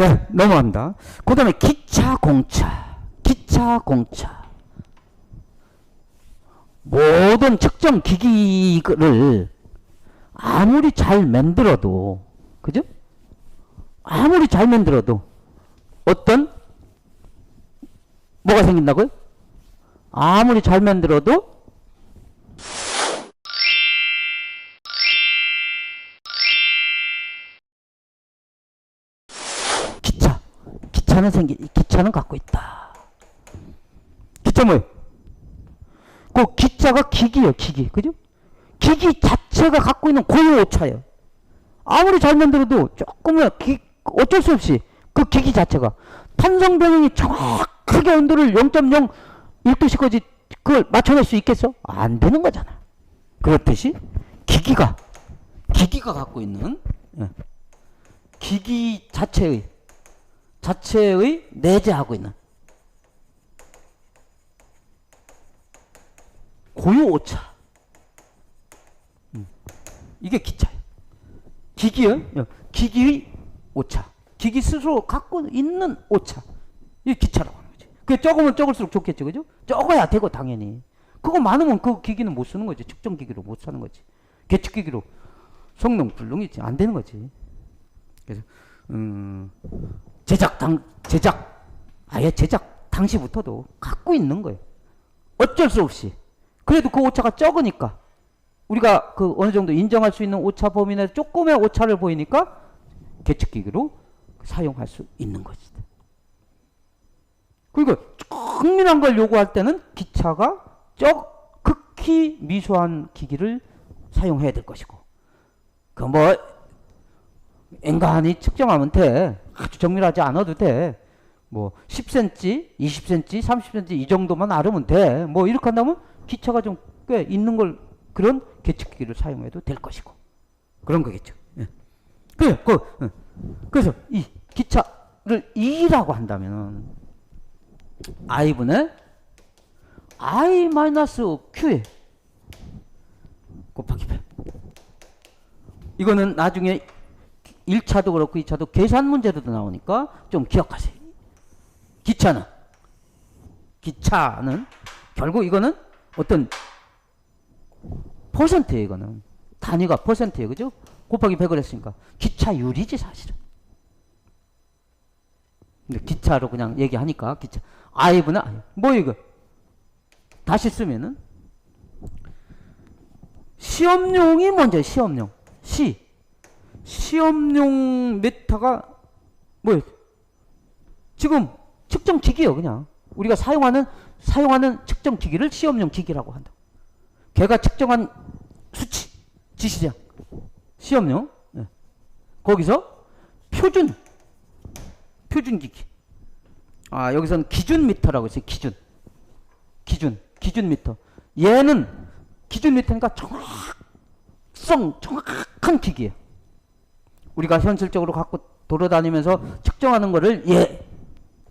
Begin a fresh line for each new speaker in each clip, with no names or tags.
예, 넘어갑니다. 그 다음에 기차, 공차. 기차, 공차. 모든 측정 기기를 아무리 잘 만들어도, 그죠? 아무리 잘 만들어도 어떤 뭐가 생긴다고요? 아무리 잘 만들어도 기차는 생기 기차는 갖고 있다 기차 뭐예요? 그 기차가 기기예요 기기 그죠? 기기 자체가 갖고 있는 고유 오차예요 아무리 잘 만들어도 조금은 기, 어쩔 수 없이 그 기기 자체가 탄성 변형이 정확하게 온도를 0.0 1도씨까지 그걸 맞춰낼 수 있겠어? 안 되는 거잖아. 그렇듯이 기기가 기기가 갖고 있는 예, 기기 자체의 자체의 내재하고 있는 고유 오차. 음, 이게 기차예요. 기기요? 예, 기기의 오차. 기기 스스로 갖고 있는 오차. 이게 기차라고 하는 거지. 그게 적으면 적을수록 좋겠죠. 그죠? 적어야 되고, 당연히. 그거 많으면 그 기기는 못 쓰는 거지. 측정 기기로 못 사는 거지. 계측 기기로 성능 불능이지. 안 되는 거지. 그래서, 음, 제작 당, 제작, 아예 제작 당시부터도 갖고 있는 거예요. 어쩔 수 없이. 그래도 그 오차가 적으니까. 우리가 그 어느 정도 인정할 수 있는 오차 범위 내에서 조금의 오차를 보이니까 계측기기로 사용할 수 있는 거지. 그러니까 흥민한 걸 요구할 때는 기차가 적 극히 미소한 기기를 사용해야 될 것이고 그뭐 엔간히 측정하면 돼 아주 정밀하지 않아도 돼 뭐 10cm, 20cm, 30cm 이 정도만 알으면 돼 뭐 이렇게 한다면 기차가 좀 꽤 있는 걸 그런 계측기기를 사용해도 될 것이고 그런 거겠죠. 예. 그래, 그, 예. 그래서 이 기차를 2라고 한다면 i분의 i 마이너스 q에 곱하기 100. 이거는 나중에 1차도 그렇고 2차도 계산 문제로도 나오니까 좀 기억하세요. 기차는 기차는 결국 이거는 어떤 퍼센트예요, 이거는. 단위가 퍼센트예요. 그죠? 곱하기 100을 했으니까 기차율이지 사실은. 근데 기차로 그냥 얘기하니까 기차 아이브나 아이. 뭐 이거 다시 쓰면은 시험용이 먼저 시험용 시 시험용 메타가 뭐예요? 지금 측정 기기요 그냥. 우리가 사용하는 사용하는 측정 기기를 시험용 기기라고 한다. 걔가 측정한 수치 지시량 시험용. 예. 거기서 표준 표준 기기. 아 여기서는 기준 미터라고 있어요 기준. 기준 기준 미터. 얘는 기준 미터니까 정확성 정확한 기기예요 우리가 현실적으로 갖고 돌아다니면서 측정하는 거를 얘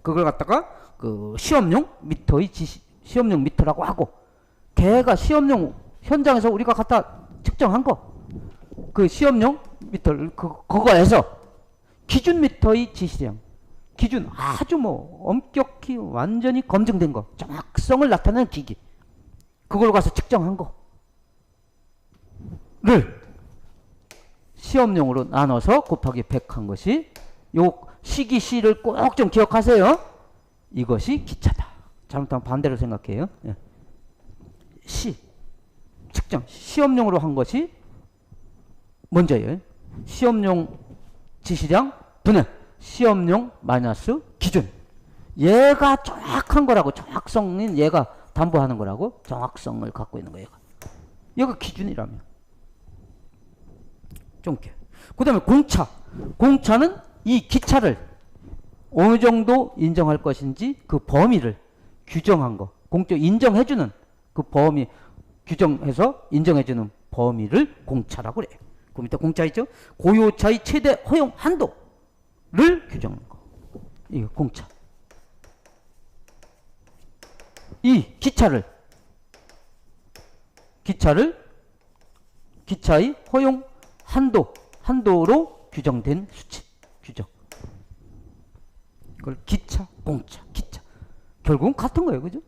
그걸 갖다가 그 시험용 미터의 지시 시험용 미터라고 하고 걔가 시험용 현장에서 우리가 갖다 측정한 거. 그 시험용 미터를 그 그거에서 기준 미터의 지시량 기준 아주 뭐 엄격히 완전히 검증된 거. 정확성을 나타내는 기기. 그걸 가서 측정한 거를 시험용으로 나눠서 곱하기 100 한 것이 요 시기 시를 꼭 좀 기억하세요. 이것이 기차다. 잘못하면 반대로 생각해요. 예. 시. 측정. 시험용으로 한 것이 먼저예요. 시험용 지시량 분해. 시험용 마이너스 기준. 얘가 정확한 거라고 정확성인 얘가 담보하는 거라고 정확성을 갖고 있는 거예요. 얘가 기준이라면 좀그 다음에 공차. 공차는 이 기차를 어느 정도 인정할 것인지 그 범위를 규정한 거. 공적 인정해주는 그 범위 규정해서 인정해주는 범위를 공차라고 그래요 그 밑에 공차 있죠? 고유차의 최대 허용 한도 를 규정하는 거. 이거 공차. 이 기차를 기차를 기차의 허용 한도 한도로 규정된 수치 규정. 그걸 기차, 공차, 기차. 결국은 같은 거예요, 그죠?